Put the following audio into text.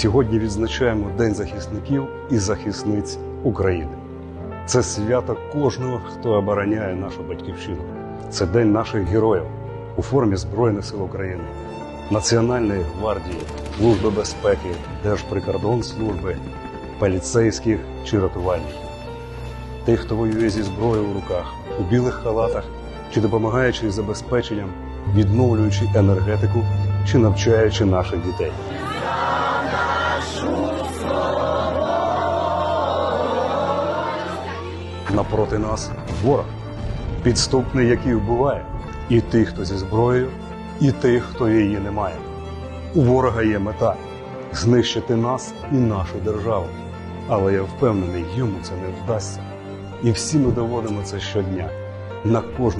Сьогодні відзначаємо День захисників і захисниць України. Це свято кожного, хто обороняє нашу батьківщину. Це день наших героїв у формі Збройних сил України, Національної гвардії, Служби безпеки, Держприкордонслужби, поліцейських чи рятувальників. Тих, хто воює зі зброєю в руках, у білих халатах чи допомагаючи забезпеченням, відновлюючи енергетику чи навчаючи наших дітей. Напроти нас ворог, підступний, який вбиває і тих, хто зі зброєю, і тих, хто її не має. У ворога є мета знищити нас і нашу державу. Але я впевнений, йому це не вдасться. І всі ми доводимо це щодня на кожному